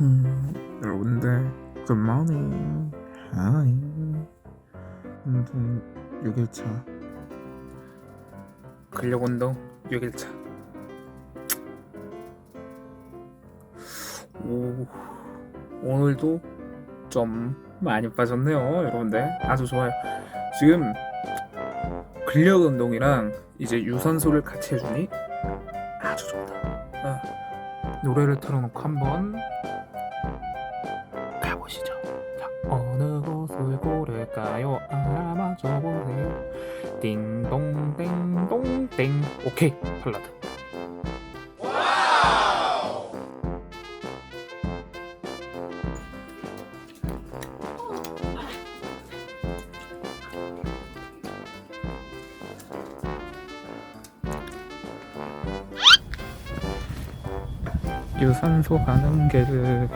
음, 여러분들 굿모닝 하이 운동 6일차. 근력 운동 6일차. 오 오늘도 좀 많이 빠졌네요 여러분들. 아주 좋아요. 지금 근력 운동이랑 이제 유산소를 같이 해주니 아주 좋다. 아, 노래를 틀어놓고 한번 고를까요? 알아맞혀 보세요. 띵동 땡동 땡. 오케이 발라드. 유산소 가는 길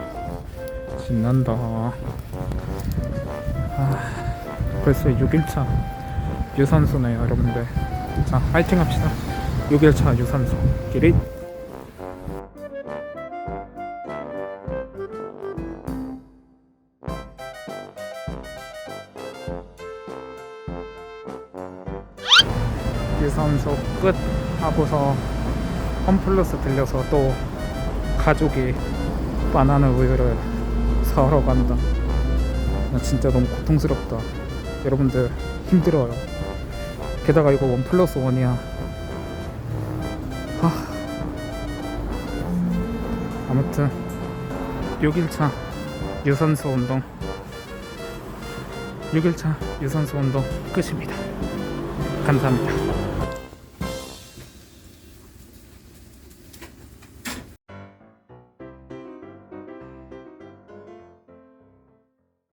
신난다. 아, 벌써 6일차 유산소네요, 여러분들. 자, 파이팅 합시다. 6일차 유산소. 기릿. 유산소 끝 하고서 홈플러스 들려서 또 가족이 바나나 우유를 사러 간다. 나 진짜 너무 고통스럽다. 여러분들 힘들어요. 게다가 이거 원 플러스 원이야. 아. 아무튼 6일차 유산소 운동 6일차 유산소 운동 끝입니다. 감사합니다.